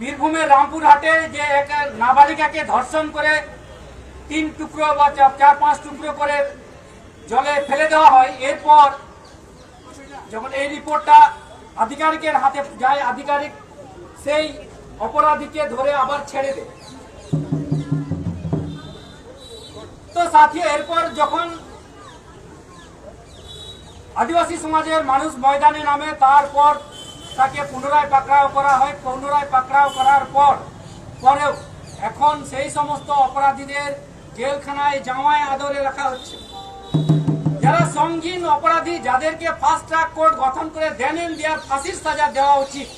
বীরভূমের রামপুরহাটে যে এক নাবালিকাকে ধর্ষণ করে তিন টুকরো বা চার পাঁচ টুকরো করে জলে ফেলে দেওয়া হয়, এরপর যখন এই রিপোর্টটা আধিকারিকের হাতে যায়, আধিকারিক সেই অপরাধীকে ধরে আবার ছেড়ে দেয়। তো সাথী, এরপর যখন আদিবাসী সমাজের মানুষ ময়দানে নামে, তারপর তাকে পুনরায় পাকড়াও করা হয়, পুনরায় পাকড়াও করার পর, পরেও এখন সেই সমস্ত অপরাধীদের জেলখানায় জামায় আদরে রাখা হচ্ছে। যারা সঙ্গীন অপরাধী, যাদেরকে ফাস্ট ট্র্যাক কোর্ট গঠন করে দেন দেওয়ার ফাঁসির সাজা দেওয়া উচিত,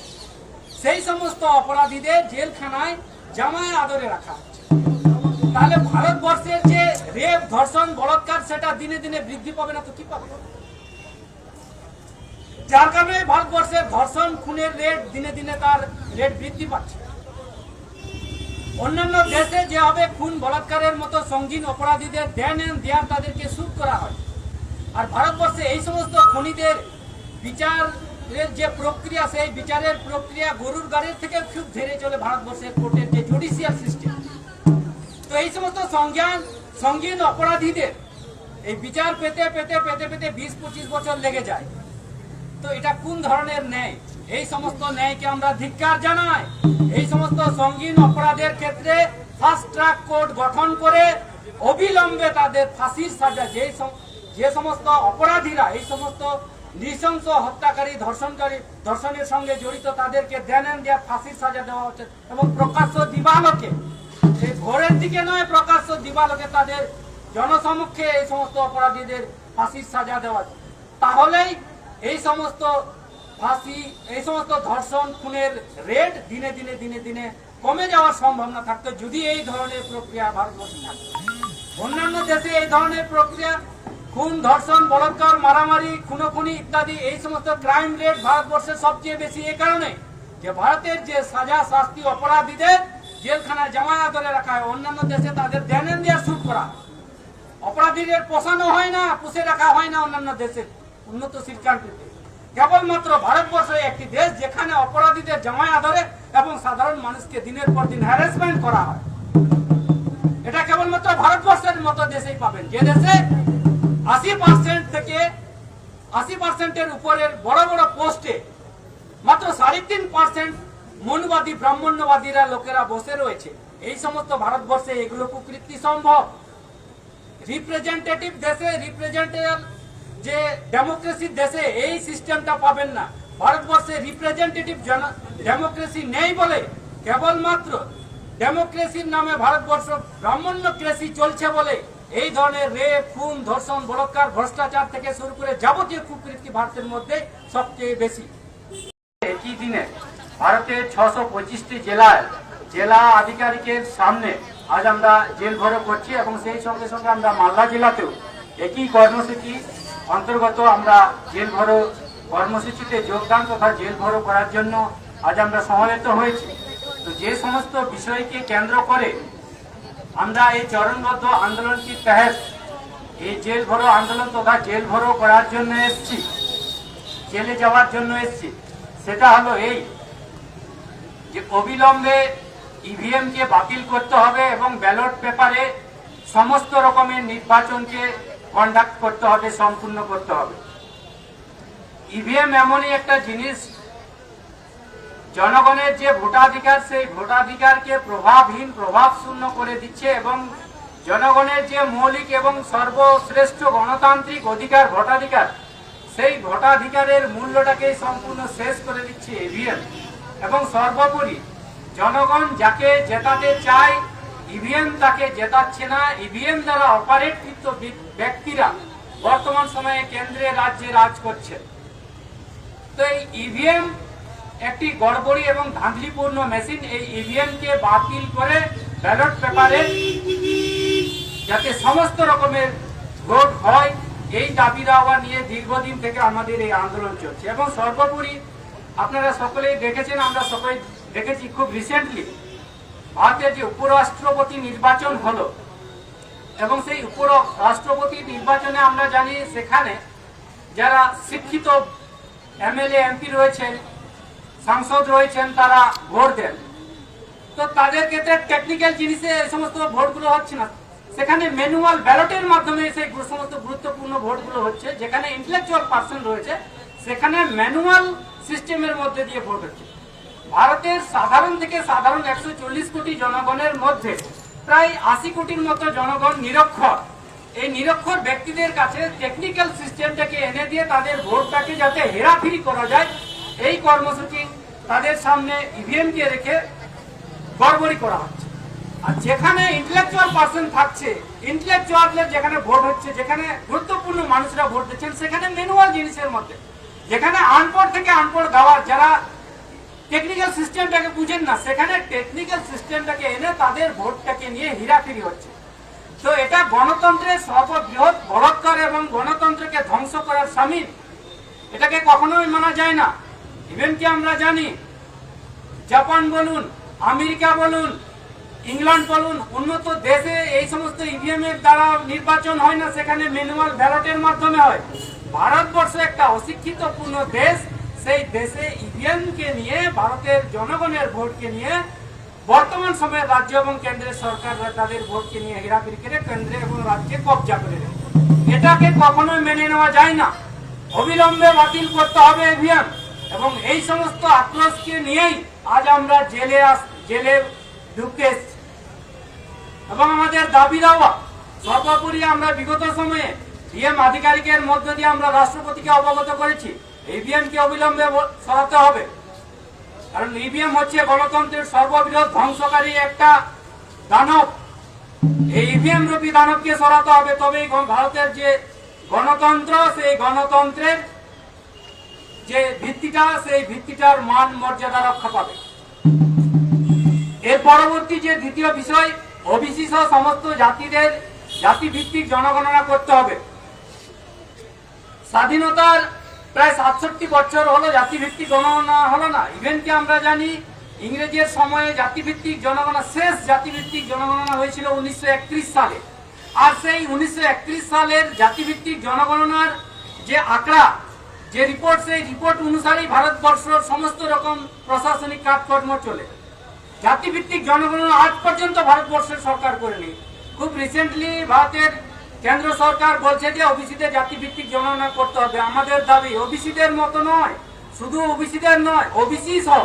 সেই সমস্ত অপরাধীদের জেলখানায় জামায় আদরে রাখা হচ্ছে। তাহলে ভারতবর্ষের যে রেপ, ধর্ষণ, বলৎকার, সেটা দিনে দিনে বৃদ্ধি পাবে না তো কি পাবে? যার কারণে ভারতবর্ষে ধর্ষণ, খুনের রেট দিনে দিনে তার রেট বৃদ্ধি পাচ্ছে। অন্যান্য দেশে যেভাবে খুন বলাৎকারের মতো সঙ্গীন অপরাধীদের দেন দেয়ার তাদেরকে সুদ করা হয়। আর ভারতবর্ষে এই সমস্ত খনিদের বিচারের যে প্রক্রিয়া, সেই বিচারের প্রক্রিয়া গরুর গাড়ির থেকে খুব ধীরে চলে ভারতবর্ষের কোর্টের যে জুডিশিয়াল সিস্টেম। তো এই সমস্ত সংজ্ঞান, সঙ্গীন অপরাধীদের এই বিচার পেতে পেতে পেতে পেতে বিশ পঁচিশ বছর লেগে যায়। তো এটা কোন ধরনের ন্যায়? এই সমস্ত ন্যায়কে আমরা ধিক্কার জানাই। এই সমস্ত সঙ্গীন অপরাধের ক্ষেত্রে ফাস্ট ট্র্যাক কোর্ট গঠন করে অবিলম্বে তাদের ফাঁসির সাজা, যে যে সমস্ত অপরাধীরা, এই সমস্ত নৃশংস হত্যাকারী, ধর্ষণকারী, ধর্ষণের সঙ্গে জড়িত তাদেরকে দেন দেওয়ার ফাঁসির সাজা দেওয়া হচ্ছে এবং প্রকাশ্য দিবালোকে এই ভোরের দিকে নয়, প্রকাশ্য দিবালোকে তাদের জনসমক্ষে এই সমস্ত অপরাধীদের ফাঁসির সাজা দেওয়া তাহলেই এই সমস্ত ফাঁসি, এই সমস্ত ধর্ষণ, খুনের রেট দিনে দিনে দিনে দিনে কমে যাওয়ার সম্ভাবনা থাকতো, যদি এই ধরনের প্রক্রিয়া ভারতবর্ষে থাকতো অন্যান্য দেশে এই ধরনের প্রক্রিয়া, খুন, ধর্ষণ, বলাৎকার, মারামারি, খুনোখুনি ইত্যাদি, এই সমস্ত ক্রাইম রেট ভারতবর্ষে সবচেয়ে বেশি এ কারণে যে ভারতের যে সাজা, শাস্তি, অপরাধীদের জেলখানায় জামায়া ধরে রাখা হয়, অন্যান্য দেশে তাদের দেন দেওয়ার শুট করা। অপরাধীদের পোষানো হয় না, পুষে রাখা হয় না অন্যান্য দেশে। উন্নতশীল কান্ট্রিতে কেবলমাত্র ভারতবর্ষ একটি দেশ যেখানে অপরাধীদের জামায় আধরে এবং সাধারণ মানুষকে দিনের পর দিন হ্যারাসমেন্ট করা হয়। এটা কেবলমাত্র ভারতবর্ষের মতো দেশেই পাবেন। যে দেশে আশি পার্সেন্ট থেকে আশি পার্সেন্টের উপরের বড় বড় পোস্টে মাত্র সাড়ে তিন পার্সেন্ট মনবাদী, ব্রাহ্মণ্যবাদীরা লোকেরা বসে রয়েছে। এই সমস্ত ভারতবর্ষে এগুলো কুকৃতি সম্ভব। রিপ্রেজেন্টেটিভ দেশে রিপ্রেজেন্টেটিভ যে ডেমোক্রেসির দেশে এই সিস্টেমটা পাবেন না। ভারতবর্ষে রিপ্রেজেন্টেটিভ ডেমোক্রেসি নেই বলে কেবলমাত্র ডেমোক্রেসির নামে ভারতবর্ষ ব্রাহ্মণ্যক্রেসি চলছে বলে এই ধরনের রেপ, খুন, ধর্ষণ, বলৎকার, ভ্রষ্টাচার থেকে শুরু করে যাবতীয় কুকৃতি ভারতের মধ্যে সবচেয়ে বেশি। একই দিনে ভারতের ছশো পঁচিশটি জেলায় জেলা আধিকারিকের সামনে আজ আমরা জেল ভরো করছি এবং সেই সঙ্গে সঙ্গে আমরা মালদা জেলাতেও একই কর্মসূচি অন্তর্গত আমরা জেল ভরো কর্মসূচিতে যোগদান তথা জেল ভরো করার জন্য আজ আমরা সমবেত হয়েছি। তো যে সমস্ত বিষয়কে কেন্দ্র করে আমরা এই চরণবদ্ধ আন্দোলনটি তহত এই জেল ভরো আন্দোলন তথা জেল ভরো করার জন্য এসেছি, জেলে যাওয়ার জন্য এসেছি। সেটা হলো এই যে অবিলম্বে ইভিএমকে বাতিল করতে হবে এবং ব্যালট পেপারে সমস্ত রকমের নির্বাচনকে কন্ডাক্ট করতে হবে, সম্পূর্ণ করতে হবে। ইভিএম এমনই একটা জিনিস, জনগণের যে ভোটাধিকার, সেই ভোটাধিকারকে প্রভাবহীন প্রভাব শূন্য করে দিচ্ছে এবং জনগণের যে মৌলিক এবং সর্বশ্রেষ্ঠ গণতান্ত্রিক অধিকার, ভোটাধিকার, সেই ভোটাধিকারের মূল্যটাকে সম্পূর্ণ শেষ করে দিচ্ছে ইভিএম এবং সর্বোপরি, জনগণ যাকে জেতাতে চায় ইভিএম তাকে জেতাচ্ছে না ইভিএম দ্বারা অপারেটকৃত ব্যক্তিরা বর্তমান সময়ে কেন্দ্রে রাজ্যে রাজ করছে তো এই ইভিএম একটি গড়বড়ি এবং ধাঁধলিপূর্ণ মেশিন, এই ইভিএম কে বাতিল করে ব্যালট পেপারে যাতে সমস্ত রকমের ভোট হয়, এই দাবি দাওয়া নিয়ে দীর্ঘদিন থেকে আমাদের এই আন্দোলন চলছে। এবং সর্বোপরি আপনারা সকলেই দেখেছেন, আমরা সকলে দেখেছি খুব রিসেন্টলি ভারতের যে উপরাষ্ট্রপতি নির্বাচন হলো এবং সেই উপর রাষ্ট্রপতি নির্বাচনে আমরা জানি সেখানে যারা শিক্ষিত এমএলএ, এমপি রয়েছেন, সাংসদ রয়েছেন, তারা ভোট দেন। তো তাদের ক্ষেত্রে টেকনিক্যাল জিনিসে এই সমস্ত ভোটগুলো হচ্ছে না। সেখানে ম্যানুয়াল ব্যালটের মাধ্যমে সেই সমস্ত গুরুত্বপূর্ণ ভোটগুলো হচ্ছে, যেখানে ইন্টেলেকচুয়াল পার্সন রয়েছে, সেখানে ম্যানুয়াল সিস্টেমের মধ্যে দিয়ে ভোট হচ্ছে। ভারতের সাধারণ থেকে সাধারণ একশো চল্লিশ কোটি জনগণের মধ্যে প্রায় আশি কোটির মতো জনগণ নিরক্ষর। এই নিরক্ষর ব্যক্তিদের কাছে টেকনিক্যাল সিস্টেমটাকে এনে দিয়ে তাদের ভোটটাকে যাতে হেরাফেরি করা যায়, এই কর্মসূচি তাদের সামনে ইভিএমকে রেখে গড়বড়ি করা হচ্ছে। আর যেখানে ইন্টেলেকচুয়াল পার্সন থাকছে ইন্টেলেকচুয়ালদের যেখানে ভোট হচ্ছে, যেখানে গুরুত্বপূর্ণ মানুষরা ভোট দিচ্ছেন, সেখানে ম্যানুয়াল জিনিসের মধ্যে। যেখানে আনপড় থেকে আনপড় গাওয়ার যারা টেকনিক্যাল সিস্টেমটাকে বুঝেন না, সেখানে টেকনিক্যাল সিস্টেমটাকে এনে তাদের ভোটটাকে নিয়ে হিরাফিরি হচ্ছে। তো এটা গণতন্ত্রের সর্ববৃহৎ বলৎকার এবং গণতন্ত্রকে ধ্বংস করার সামিল। এটাকে কখনোই মানা যায় না। ইভেন কি আমরা জানি, জাপান বলুন, আমেরিকা বলুন, ইংল্যান্ড বলুন, উন্নত দেশে এই সমস্ত ইভিএম এর দ্বারা নির্বাচন হয় না, সেখানে ম্যানুয়াল ব্যালটের মাধ্যমে হয়। ভারতবর্ষ একটা অশিক্ষিত পূর্ণ দেশ সেই দেশে ইভিএম কে নিয়ে, ভারতের জনগণের ভোটকে নিয়ে, বর্তমান সময়ে রাজ্য এবং কেন্দ্রের সরকাররা তাদের ভোটকে নিয়ে হেরাফেরি করে কেন্দ্রে এবং রাজ্যে কবজা করে নেয়। এটাকে কখনোই মেনে নেওয়া যায় না। অবিলম্বে বাতিল করতে হবে ইভিএম এবং এই সমস্ত আক্রোশকে নিয়েই আজ আমরা জেলে জেলে এসেছি। এবং আমাদের দাবি দাওয়া, সর্বোপরি আমরা বিগত সময়ে ডিএম আধিকারিকের মধ্য দিয়ে আমরা রাষ্ট্রপতিকে অবগত করেছি। ইভিএম কে অবিলম্বে সরাতে হবে। কারণ ইভিএম হচ্ছে গণতন্ত্রের সর্ববৃহৎ ধ্বংসকারী একটা দানব। এই ইভিএম রূপী দানবকে সরাতে হবে। তবেই ভারতের যে গণতন্ত্র, সেই গণতন্ত্রের যে ভিত্তিটা, সেই ভিত্তিটার মান মর্যাদা রক্ষা পাবে। এর পরবর্তী যে দ্বিতীয় বিষয় ওবিসি সহ সমস্ত জাতিদের জাতিভিত্তিক জনগণনা করতে হবে। স্বাধীনতার প্রায় সাতষট্টি বছর হলো জাতিভিত্তিক গণগণনা হলো না। ইভেন কি আমরা জানি, ইংরেজের সময়ে জাতিভিত্তিক জনগণনা, শেষ জাতিভিত্তিক জনগণনা হয়েছিল উনিশশো একত্রিশ সালে। আর সেই উনিশশো একত্রিশ সালের জাতিভিত্তিক জনগণনার যে আঁকড়া, যে রিপোর্ট সেই রিপোর্ট অনুসারেই ভারতবর্ষের সমস্ত রকম প্রশাসনিক কাজকর্ম চলে। জাতিভিত্তিক জনগণনা আজ পর্যন্ত ভারতবর্ষের সরকার করেনি। খুব রিসেন্টলি ভারতের কেন্দ্র সরকার বলছে যে ওবিসিদের জাতিভিত্তিক জনগণনা করতে হবে। আমাদের দাবি ওবিসিদের মতো নয়, শুধু ওবিসিদের নয়, ওবিসি সহ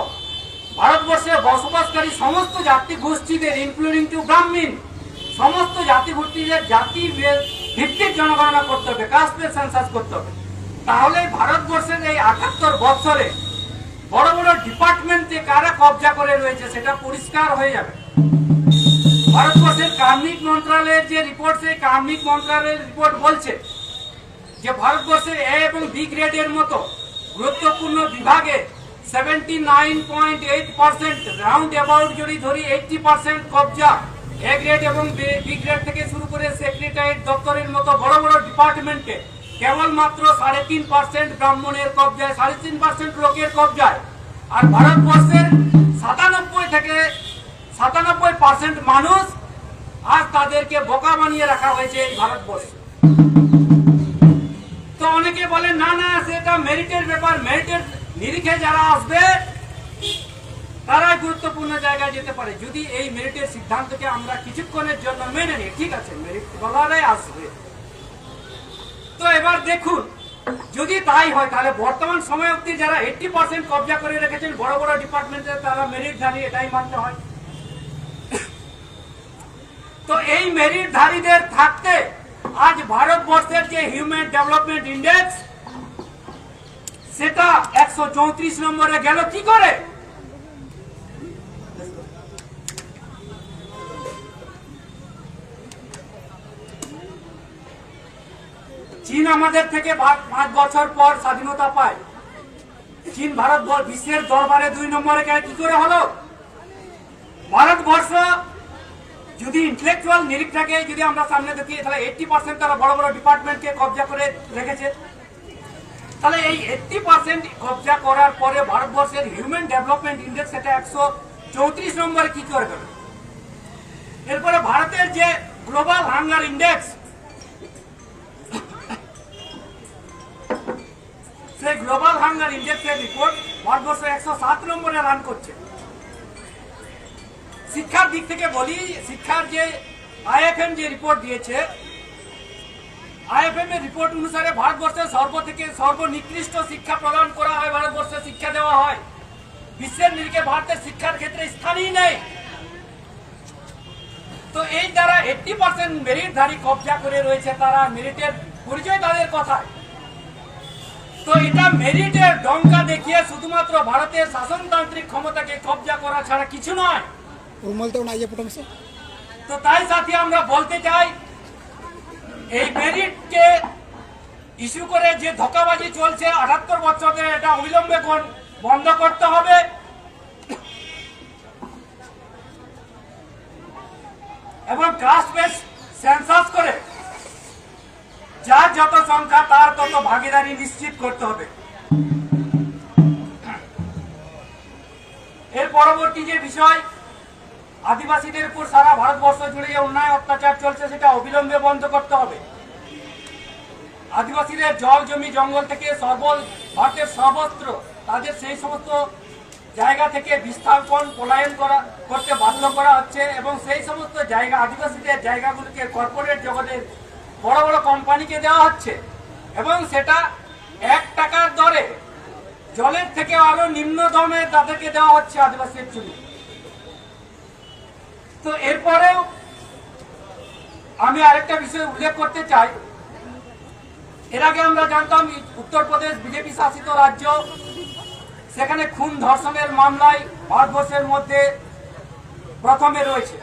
ভারতবর্ষে বসবাসকারী সমস্ত জাতি গোষ্ঠীদের ইনক্লুডিং টু ব্রাহ্মীণ সমস্ত জাতি গোষ্ঠীদের জাতি ভিত্তিক জনগণনা করতে হবে কাস্টের সেন্সাস করতে হবে। তাহলে ভারতবর্ষের এই আটাত্তর বছরে বড় বড় ডিপার্টমেন্টে কারা কবজা করে রয়েছে, সেটা পরিষ্কার হয়ে যাবে। ভারতবর্ষের কার্মিক মন্ত্রণালয়ের যে রিপোর্ট সেই কার্মিক মন্ত্রণালয়ের রিপোর্ট বলছে যে ভারতবর্ষের এ এবং বি গ্রেডের মতো গুরুত্বপূর্ণ বিভাগে কেবলমাত্র সাড়ে তিন পার্সেন্ট ব্রাহ্মণের কবজায়, সাড়ে তিন পার্সেন্ট লোকের কবজায়। আর ভারতবর্ষের সাতানব্বই থেকে সাতানব্বই পার্সেন্ট মানুষ আজ তাদেরকে বোকা বানিয়ে রাখা হয়েছে এই ভারতবর্ষে। তো অনেকে বলে, না না, সেটা মেরিটের ব্যাপার মেরিটের নিরিখে যারা আসবে, তারাই গুরুত্বপূর্ণ জায়গায় যেতে পারে। যদি এই মেরিটের সিদ্ধান্তকে আমরা কিছুক্ষণের জন্য মেনে নিই, ঠিক আছে মেরিট বলারাই আসবে। তো এবার দেখুন, যদি তাই হয়, তাহলে বর্তমান সময় অব্দি যারা এইটটি পার্সেন্ট কবজা করে রেখেছেন, বড় বড় ডিপার্টমেন্টে তারা মেরিট ধারী এটাই মানতে হয়। তো এই মেরিট ধারীদের থাকতে আজ ভারতবর্ষের যে হিউম্যান ডেভেলপমেন্ট ইন্ডেক্স, সেটা একশো চৌত্রিশ নম্বরে গেল, কি করে? চীন আমাদের থেকে পাঁচ বছর পর স্বাধীনতা পায়। চীন ভারত বিশ্বের দরবারে দুই নম্বরে গেলে কি করে হলো? ভারতবর্ষ যদি ইন্টেলেকচুয়াল নিরিখটাকে যদি আমরা সামনে দেখি তাহলে এইটটি পার্সেন্ট তারা বড় বড় ডিপার্টমেন্টকে কবজা করে রেখেছে। তাহলে এই এইটটি পার্সেন্ট কবজা করার পরে ভারতবর্ষের হিউম্যান ডেভেলপমেন্ট ইন্ডেক্স সেটা একশো চৌত্রিশ নম্বরে কি করে গেল? এরপরে ভারতের যে গ্লোবাল হাঙ্গার ইন্ডেক্স সেই গ্লোবাল হাঙ্গার ইন্ডেক্সের রিপোর্ট ভারতবর্ষ একশো সাত নম্বরে রান করছে। শিক্ষার দিক থেকে বলি, শিক্ষার যে আইএফএম যে রিপোর্ট দিয়েছে, আইএফএম এর রিপোর্ট অনুসারে ভারতবর্ষে সর্ব থেকে সর্বনিকৃষ্ট শিক্ষা প্রদান করা হয়, ভারতবর্ষে শিক্ষা দেওয়া হয়। বিশ্বের নিরিখে ভারতের শিক্ষার ক্ষেত্রে স্থানই নেই। তো এই দ্বারা এইটটি পার্সেন্ট মেরিটধারী কবজা করে রয়েছে তারা, মেরিটের পরিচয় তাদের কথায়। তো এটা মেরিটের ডঙ্কা দেখিয়ে শুধুমাত্র ভারতের শাসনতান্ত্রিক ক্ষমতাকে কবজা করা ছাড়া কিছু নয়। ఉరుమలతో అయ్యే పుటం సార్ তো তাই সাথে আমরা বলতে চাই এই ইস্যু করে যে ধোকাবাজি চলছে, আটাত্তর বছরে এটা অবিলম্বে বন্ধ করতে হবে। এবং কাস্ট বেস সেন্সাস করে যার যত সংখ্যা, তার তত ভাগিদারি নিশ্চিত করতে হবে। এর পরবর্তী যে বিষয় আদিবাসীদের উপর সারা ভারতবর্ষ জুড়ে যে অন্যায় অত্যাচার চলছে, সেটা অবিলম্বে বন্ধ করতে হবে। আদিবাসীদের জল, জমি, জঙ্গল থেকে সর্ব ভারতের সর্বত্র তাদের সেই সমস্ত জায়গা থেকে বিস্থাপন, পলায়ন করা, করতে বাধ্য করা হচ্ছে এবং সেই সমস্ত জায়গা, আদিবাসীদের জায়গাগুলিকে কর্পোরেট জগতের বড় বড় কোম্পানিকে দেওয়া হচ্ছে এবং সেটা এক টাকার দরে জলের থেকে আরও নিম্ন দামে তাদেরকে দেওয়া হচ্ছে আদিবাসীদের জন্য। তো এরপরেও আমি আরেকটা বিষয় উল্লেখ করতে চাই। এর আগে আমরা জানতাম উত্তরপ্রদেশ বিজেপি শাসিত রাজ্য, সেখানে খুন ধর্ষণের মামলায় ভারতবর্ষের মধ্যে প্রথমে রয়েছে।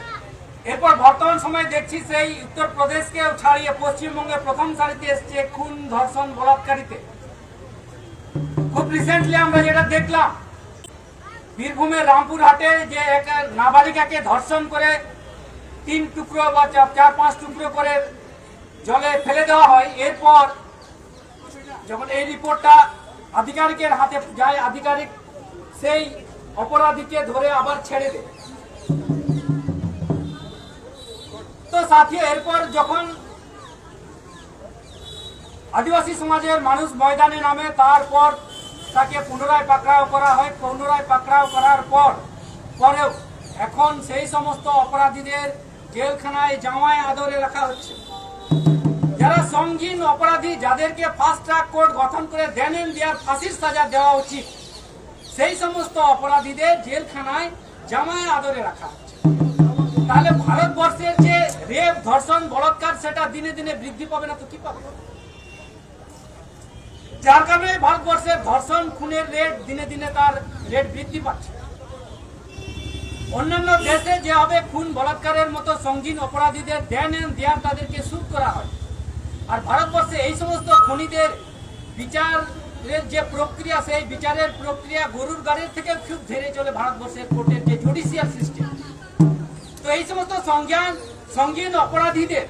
এরপর বর্তমান সময়ে দেখছি সেই উত্তরপ্রদেশকেও ছাড়িয়ে পশ্চিমবঙ্গে প্রথম সারিতে এসছে খুন ধর্ষণ বলাৎকারীতে। খুব রিসেন্টলি আমরা যেটা দেখলাম বীরভূমের রামপুরহাটে যে এক নাবালিকাকে ধর্ষণ করে তিন টুকরো বা চার পাঁচ টুকরো করে জলে ফেলে দেওয়া হয়, এরপর যখন এই রিপোর্টটা আধিকারিকের হাতে যায়, আধিকারিক সেই অপরাধীকে ধরে আবার ছেড়ে দেয়। তো সাথী, এরপর যখন আদিবাসী সমাজের মানুষ ময়দানে নামে, তারপর তাকে পুনরায় পাকড়াও করা হয়, পুনরায় পাকড়াও করার পর, পরেও এখন সেই সমস্ত অপরাধীদের জেলখানায় জামায় আদরে রাখা হচ্ছে। যারা সঙ্গীন অপরাধী, যাদেরকে ফাস্ট ট্র্যাক কোর্ট গঠন করে দেন দেওয়ার ফাঁসির সাজা দেওয়া উচিত, সেই সমস্ত অপরাধীদের জেলখানায় জামায় আদরে রাখা হচ্ছে। তাহলে ভারতবর্ষের যে রেপ ধর্ষণ, বলাৎকার, সেটা দিনে দিনে বৃদ্ধি পাবে না তো কি পাবে? যার কারণে ভারতবর্ষে ধর্ষণ, খুনের রেট দিনে দিনে তার রেট বৃদ্ধি পাচ্ছে। অন্যান্য দেশে যেভাবে খুন বলাৎকারের মতো সঙ্গীন অপরাধীদের দেন দেয়ার তাদেরকে সুদ করা হয়। আর ভারতবর্ষে এই সমস্ত খুনিদের বিচারের যে প্রক্রিয়া, সেই বিচারের প্রক্রিয়া গরুর গাড়ির থেকে খুব ধীরে চলে ভারতবর্ষের কোর্টের যে জুডিশিয়াল সিস্টেম। তো এই সমস্ত সংজ্ঞান, সঙ্গীন অপরাধীদের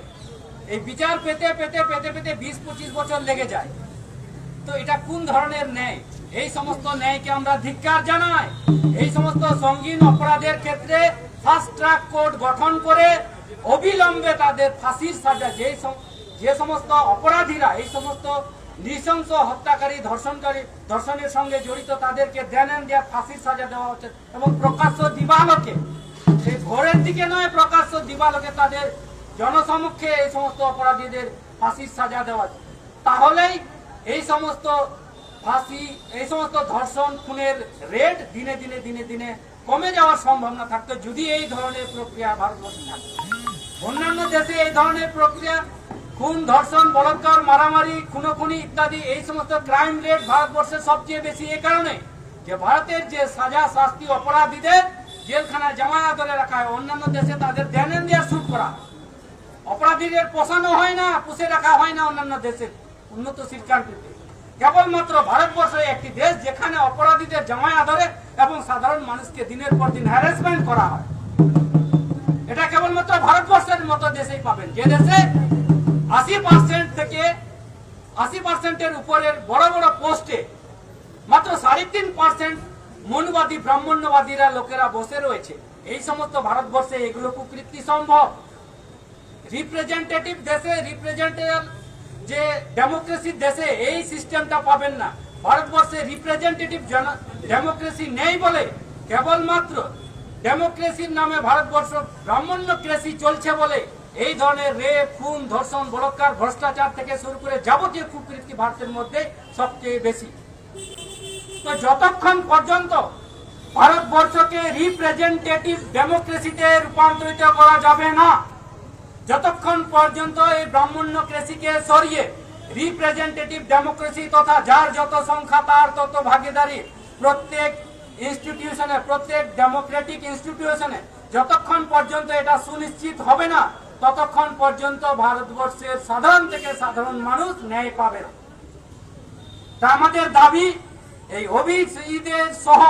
এই বিচার পেতে পেতে পেতে পেতে বিশ পঁচিশ বছর লেগে যায়। তো এটা কোন ধরনের ন্যায়? এই সমস্ত ন্যায়কে আমরা ধিক্কার জানাই। এই সমস্ত সঙ্গীন অপরাধের ক্ষেত্রে ফাস্ট ট্র্যাক কোর্ট গঠন করে অবিলম্বে তাদের ফাঁসির সাজা, যে যে সমস্ত অপরাধীরা, এই সমস্ত নৃশংস হত্যাকারী, ধর্ষণকারী, ধর্ষণের সঙ্গে জড়িত তাদেরকে দেন এন দেওয়ার ফাঁসির সাজা দেওয়া হচ্ছে এবং প্রকাশ্য দিবালোকে সেই ঘরের দিকে নয়, প্রকাশ্য দিবালোকে তাদের জনসমক্ষে এই সমস্ত অপরাধীদের ফাঁসির সাজা দেওয়া তাহলেই এই সমস্ত ফাঁসি, এই সমস্ত ধর্ষণ, খুনের রেট দিনে দিনে দিনে দিনে কমে যাওয়ার সম্ভাবনা থাকতো যদি এই ধরনের প্রক্রিয়া ভারতবর্ষে থাকতো অন্যান্য দেশে এই ধরনের প্রক্রিয়া, খুন, ধর্ষণ, বলাৎকার, মারামারি, খুনোখুনি ইত্যাদি, এই সমস্ত ক্রাইম রেট ভারতবর্ষে সবচেয়ে বেশি এ কারণে যে ভারতের যে সাজা, শাস্তি, অপরাধীদের জেলখানায় জামায়া ধরে রাখা হয়, অন্যান্য দেশে তাদের দেন দেওয়ার শুট করা। অপরাধীদের পোষানো হয় না, পুষে রাখা হয় না অন্যান্য দেশের উন্নতশীল কান্ট্রিতে কেবলমাত্র ভারতবর্ষ একটি দেশ যেখানে অপরাধীদের জামায় আদরে এবং সাধারণ মানুষকে দিনের পর দিন হ্যারাসমেন্ট করা হয়। এটা কেবলমাত্র ভারতবর্ষের মতো দেশেই পাবেন। যে দেশে আশি পার্সেন্ট থেকে আশি পার্সেন্টের উপরের বড় বড় পোস্টে মাত্র সাড়ে তিন পার্সেন্ট মনুবাদী, ব্রাহ্মণ্যবাদীরা লোকেরা বসে রয়েছে। এই সমস্ত ভারতবর্ষে এগুলো কুকৃতি সম্ভব। রিপ্রেজেন্টেটিভ দেশে রিপ্রেজেন্টেটিভ যে ডেমোক্রেসির দেশে এই সিস্টেমটা পাবেন না। ভারতবর্ষে রিপ্রেজেন্টেটিভ ডেমোক্রেসি নেই বলে কেবলমাত্র ডেমোক্রেসির নামে ভারতবর্ষ ব্রাহ্মণ্য ক্রেসি চলছে বলে এই ধরনের রেপ, খুন, ধর্ষণ, বলৎকার, ভ্রষ্টাচার থেকে শুরু করে যাবতীয় কুকৃতি ভারতের মধ্যে সবচেয়ে বেশি। তো যতক্ষণ পর্যন্ত ভারতবর্ষকে রিপ্রেজেন্টেটিভ ডেমোক্রেসিতে রূপান্তরিত করা যাবে না যতক্ষণ পর্যন্ত এই ব্রাহ্মণ্য ক্রেসিকে সরিয়ে রিপ্রেজেন্টেটিভ ডেমোক্রেসি তথা যার যত সংখ্যা তার তত ভাগিদারি প্রত্যেক ইনস্টিটিউশনে প্রত্যেক ডেমোক্রেটিক ইনস্টিটিউশনে যতক্ষণ পর্যন্ত এটা সুনিশ্চিত হবে না, ততক্ষণ পর্যন্ত ভারতবর্ষের সাধারণ থেকে সাধারণ মানুষ ন্যায় পাবে না। তা আমাদের দাবি, এই ওবিসিদের সহ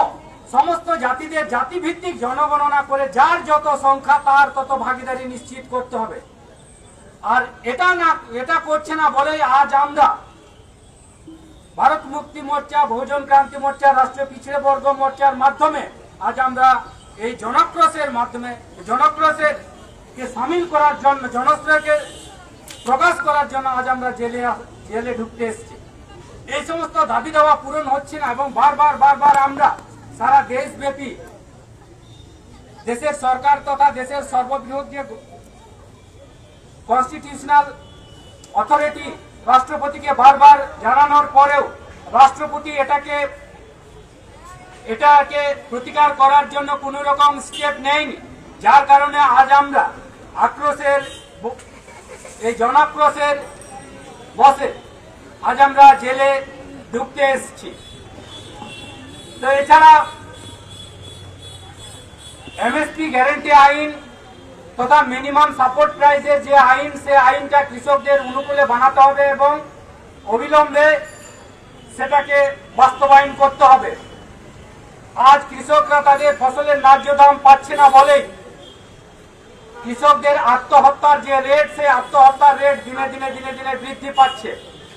সমস্ত জাতিদের জাতিভিত্তিক জনগণনা করে যার যত সংখ্যা, তার তত ভাগিদারি নিশ্চিত করতে হবে। আর এটা না, এটা করছে না বলেই আজ আমরা ভারত মুক্তি মোর্চা, বহুজন ক্রান্তি মোর্চা, রাষ্ট্রীয় পিছিয়ে বর্গ মোর্চার মাধ্যমে আজ আমরা এই জনক্রোশের মাধ্যমে, জনক্রোশের কে সামিল করার জন্য জনস্রোতকে প্রকাশ করার জন্য আজ আমরা জেলে জেলে ঢুকতে এসেছি। এই সমস্ত দাবি দেওয়া পূরণ হচ্ছে না এবং বারবার বারবার আমরা সারা দেশব্যাপী দেশের সরকার তথা দেশের সর্ববৃহৎ যে কনস্টিটিউশনাল অথরিটি রাষ্ট্রপতিকে বারবার জানানোর পরেও রাষ্ট্রপতি এটাকে এটাকে প্রতিকার করার জন্য কোনো রকম স্টেপ নেয়নি। যার কারণে আজ আমরা আক্রোশের এই জনাক্রোশের বসে আজ আমরা জেলে ঢুকতে এসেছি। তো এছাড়া এমএসপি গ্যারেন্টি আইন তথা মিনিমাম সাপোর্ট প্রাইসের যে আইন, সে আইনটা কৃষকদের অনুকূলে বানাতে হবে এবং অবিলম্বে সেটাকে বাস্তবায়ন করতে হবে। আজ কৃষকরা তাদের ফসলের ন্যায্য দাম পাচ্ছে না বলেই কৃষকদের আত্মহত্যার যে রেট সেই আত্মহত্যার রেট দিনে দিনে দিনে দিনে বৃদ্ধি পাচ্ছে।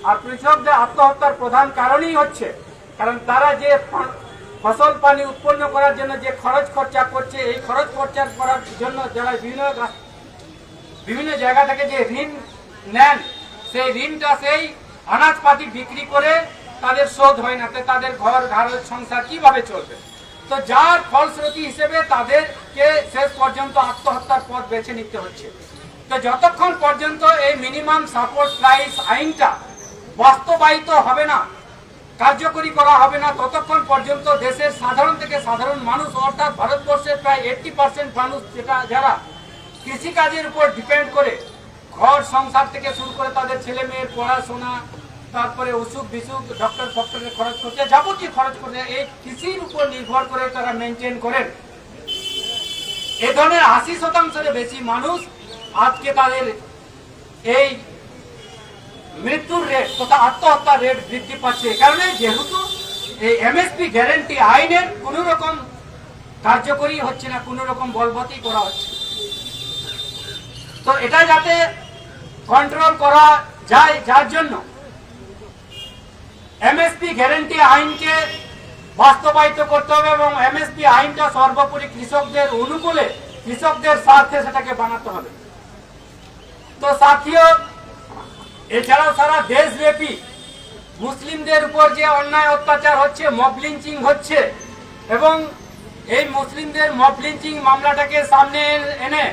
আর কৃষকদের আত্মহত্যার প্রধান কারণই হচ্ছে, কারণ তারা যে ফসল পানি উৎপন্ন করার জন্য যে খরচ খরচা করছে, এই খরচ খরচা করার জন্য যারা বিভিন্ন বিভিন্ন জায়গা থেকে যে ঋণ নেন, সেই ঋণটা সেই আনাজপাতি বিক্রি করে তাদের শোধ হয় না। তাদের ঘর ঘর সংসার কীভাবে চলবে? তো যার ফলশ্রুতি হিসেবে তাদেরকে শেষ পর্যন্ত আত্মহত্যার পথ বেছে নিতে হচ্ছে। তো যতক্ষণ পর্যন্ত এই মিনিমাম সাপোর্ট প্রাইস আইনটা বাস্তবায়িত হবে না কার্যকরী করা হবে না। ততক্ষণ পর্যন্ত দেশের সাধারণ থেকে সাধারণ মানুষ, অর্থাৎ ভারতবর্ষের প্রায় এইটটি পার্সেন্ট মানুষ যেটা, যারা কৃষিকাজের উপর ডিপেন্ড করে, ঘর সংসার থেকে শুরু করে তাদের ছেলে মেয়ের পড়াশোনা, তারপরে অসুখ বিসুখ ডক্টর ফক্টরের খরচ করতে যাবতীয় খরচ করতে এই কৃষির উপর নির্ভর করে তারা মেনটেন করেন। এ ধরনের আশি শতাংশের বেশি মানুষ আজকে তাদের এই মৃত্যুর রেট তথা আত্মহত্যার রেট বৃদ্ধি পাচ্ছে কারণে যেহেতু এই এমএসপি গ্যারেন্টি আইনের কোনো রকম কার্যকরী হচ্ছে না, কোনো রকম বলবতই করা হচ্ছে তো এটা যাতে কন্ট্রোল করা যায়, যার জন্য এমএসপি গ্যারেন্টি আইনকে বাস্তবায়িত করতে হবে এবং এমএসপি আইনটা সর্বোপরি কৃষকদের অনুকূলে কৃষকদের স্বার্থে সেটাকে বানাতে হবে। তো সাথীয় এছাড়াও সারা দেশব্যাপী মুসলিমদের উপর যে অন্যায় অত্যাচার হচ্ছে মব লিঞ্চিং হচ্ছে, এবং এই মুসলিমদের মব লিঞ্চিং মামলাটাকে সামনে এনে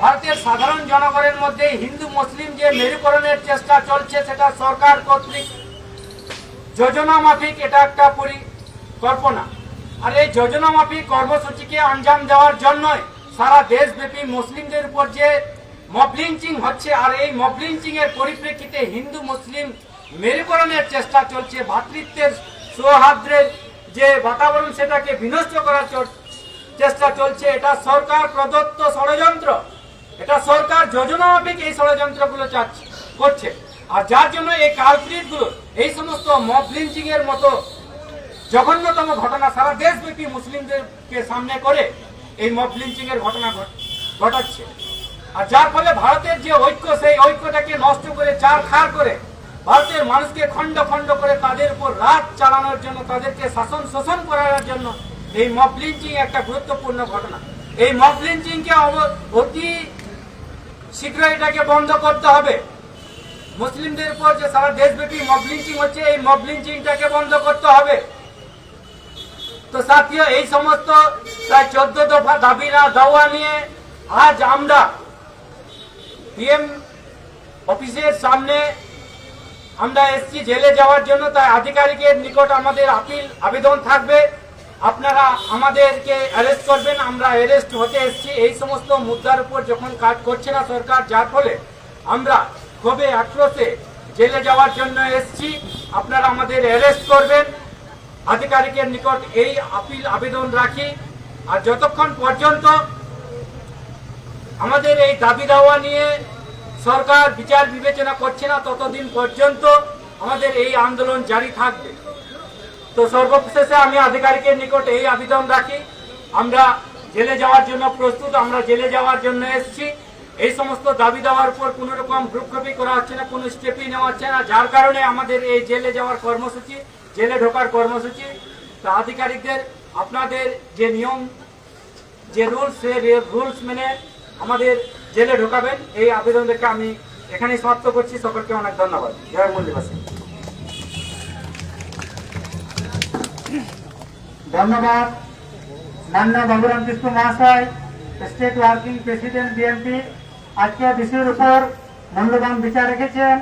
ভারতের সাধারণ জনগণের মধ্যে হিন্দু মুসলিম যে মেরুকরণের চেষ্টা চলছে, সেটা সরকার কর্তৃক যোজনা মাফিক এটা একটা পরিকল্পনা। আর এই যোজনা মাফিক কর্মসূচিকে আঞ্জাম দেওয়ার জন্যই সারা দেশব্যাপী মুসলিমদের উপর যে মব লিঞ্চিং হচ্ছে আর এই মব লিঞ্চিং এর পরিপ্রেক্ষিতে হিন্দু, মুসলিম মেরুকরণের চেষ্টা চলছে। ভ্রাতৃত্বের সৌহার্দ্রের যে বাতাবরণ সেটাকে বিনষ্ট করার চেষ্টা চলছে। এটা সরকার প্রদত্ত ষড়যন্ত্র। এটা সরকার যোজনা মাফিক এই ষড়যন্ত্রগুলো চাচ্ছে করছে। আর যার জন্য এই কালপ্রিটগুলো এই সমস্ত মব লিঞ্চিং এর মতো জঘন্যতম ঘটনা সারা দেশব্যাপী মুসলিমদেরকে সামনে করে এই মব লিঞ্চিং এর ঘটনা ঘট- ঘটাচ্ছে। আর যার ফলে ভারতের যে ঐক্য, সেই ঐক্যটাকে নষ্ট করে, চার খার করে ভারতের মানুষকে খণ্ড খণ্ড করে তাদের উপর রাত চালানোর জন্য, তাদেরকে শাসন শোষণ করার জন্য এই মব লিঞ্চিং একটা গুরুত্বপূর্ণ ঘটনা। এই মব লিঞ্চিংকে অতি শীঘ্র এটাকে বন্ধ করতে হবে। মুসলিমদের উপর যে সারা দেশব্যাপী মব লিঞ্চিং হচ্ছে, এই মব লিঞ্চিংটাকে বন্ধ করতে হবে। তো সাথীয় এই সমস্ত প্রায় চোদ্দ দফা দাবি না, দাওয়া নিয়ে আজ আমরা পিএম অফিসের সামনে আমরা এসছি জেলে যাওয়ার জন্য, তাই আধিকারিকের নিকট আমাদের আপিল, আবেদন থাকবে। আপনারা আমাদেরকে অ্যারেস্ট করবেন, আমরা অ্যারেস্ট হতে এসছি। এই সমস্ত মুদ্রার উপর যখন কাজ করছে না সরকার, যার ফলে আমরা ক্ষোভে আক্রোশে জেলে যাওয়ার জন্য এসছি। আপনারা আমাদের অ্যারেস্ট করবেন। আধিকারিকের নিকট এই আপিল, আবেদন রাখি। আর যতক্ষণ পর্যন্ত আমাদের এই দাবি দাওয়া নিয়ে সরকার বিচার বিবেচনা করছে না ততদিন পর্যন্ত আমাদের এই আন্দোলন জারি থাকবে। তো সর্বশেষে আমি আধিকারিকের নিকট এই আবেদন রাখি, আমরা জেলে যাওয়ার জন্য প্রস্তুত, আমরা জেলে যাওয়ার জন্য এসেছি। এই সমস্ত দাবি দেওয়ার উপর কোনো রকম ভ্রুক্ষেপই করা হচ্ছে না, কোনো স্টেপই নেওয়া হচ্ছে না, যার কারণে আমাদের এই জেলে যাওয়ার কর্মসূচি, জেলে ঢোকার কর্মসূচি, তা আধিকারিকদের, আপনাদের যে নিয়ম, যে রুলস, সে রুলস মেনে আমাদের জেলে ঢোকাবেন। এই আবেদন দেখে আমি এখানেই সমাপ্ত করছি। সকলকে অনেক ধন্যবাদ। জয় মল্লিবাসী ধন্যবাদ। মান্য বাবুরাম কৃষ্ণ মহাশয়, স্টেট ওয়ার্কিং প্রেসিডেন্ট, বিএনপি, আজকে বিষয়ের উপর মূল্যবান বিচার রেখেছেন।